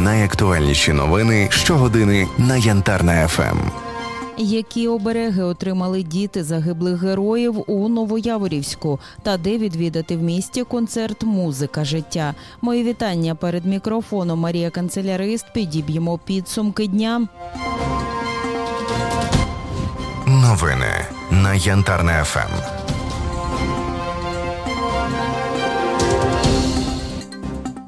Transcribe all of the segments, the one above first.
Найактуальніші новини щогодини на Янтарна ФМ. Які обереги отримали діти загиблих героїв у Новояворівську та де відвідати в місті концерт Музика життя? Мої вітання перед мікрофоном Марія Канцелярист. Підіб'ємо підсумки дня. Новини на Янтарна ФМ.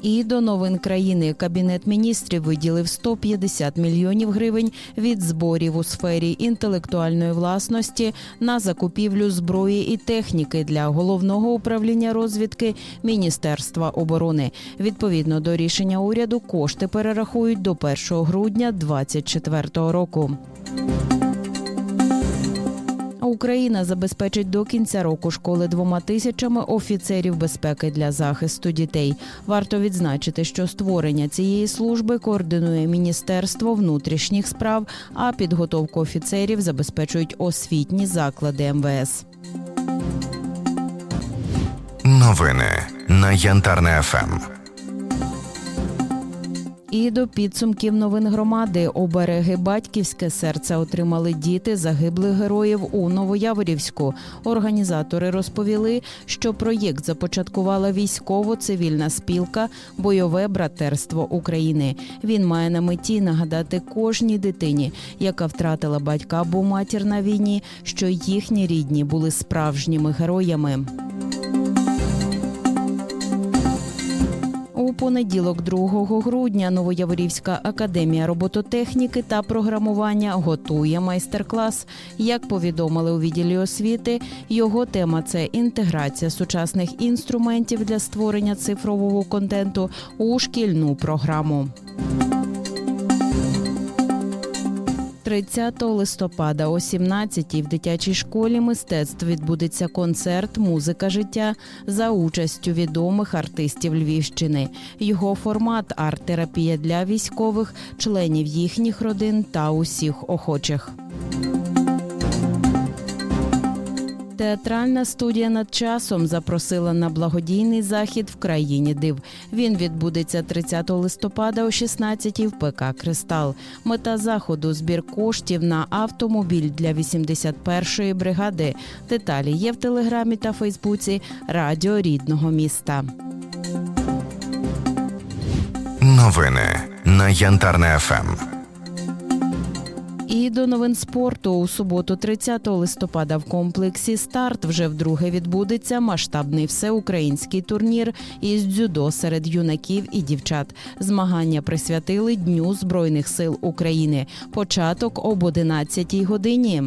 І до новин країни Кабінет міністрів виділив 150 мільйонів гривень від зборів у сфері інтелектуальної власності на закупівлю зброї і техніки для головного управління розвідки Міністерства оборони. Відповідно до рішення уряду, кошти перерахують до 1 грудня 2024 року. Україна забезпечить до кінця року школи двома тисячами офіцерів безпеки для захисту дітей. Варто відзначити, що створення цієї служби координує Міністерство внутрішніх справ, а підготовку офіцерів забезпечують освітні заклади МВС. Новини на Янтарна ФМ. І до підсумків новин громади обереги батьківське серце отримали діти загиблих героїв у Новояворівську. Організатори розповіли, що проєкт започаткувала військово-цивільна спілка Бойове братерство України. Він має на меті нагадати кожній дитині, яка втратила батька або матір на війні, що їхні рідні були справжніми героями. Понеділок, 2 грудня, Новояворівська академія робототехніки та програмування готує майстер-клас. Як повідомили у відділі освіти, його тема це інтеграція сучасних інструментів для створення цифрового контенту у шкільну програму. 30 листопада о 17-й в дитячій школі мистецтв відбудеться концерт Музика життя за участю відомих артистів Львівщини. Його формат арт-терапія для військових, членів їхніх родин та усіх охочих. Театральна студія над часом запросила на благодійний захід в країні див. Він відбудеться 30 листопада о 16-й в ПК Кристал. Мета заходу збір коштів на автомобіль для 81-ї бригади. Деталі є в телеграмі та Фейсбуці Радіо рідного міста. Новини на Янтарна ФМ. І до новин спорту у суботу, 30 листопада, в комплексі Старт вже вдруге відбудеться масштабний всеукраїнський турнір із дзюдо серед юнаків і дівчат. Змагання присвятили Дню Збройних сил України. Початок об 11 годині.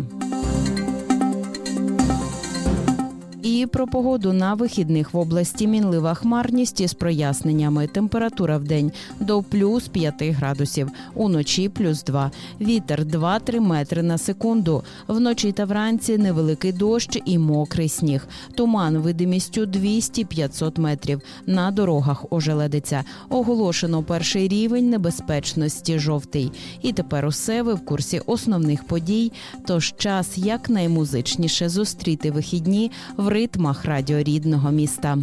І про погоду на вихідних в області мінлива хмарність із проясненнями. Температура в день до плюс 5 градусів, уночі плюс 2. Вітер 2-3 метри на секунду. Вночі та вранці невеликий дощ і мокрий сніг. Туман видимістю 200-500 метрів. На дорогах ожеледиться. Оголошено перший рівень небезпечності жовтий. І тепер усе ви в курсі основних подій. Тож час якнаймузичніше зустріти вихідні в ритмах радіо рідного міста.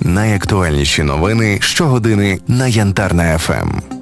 Найактуальніші новини щогодини на Янтарна ФМ.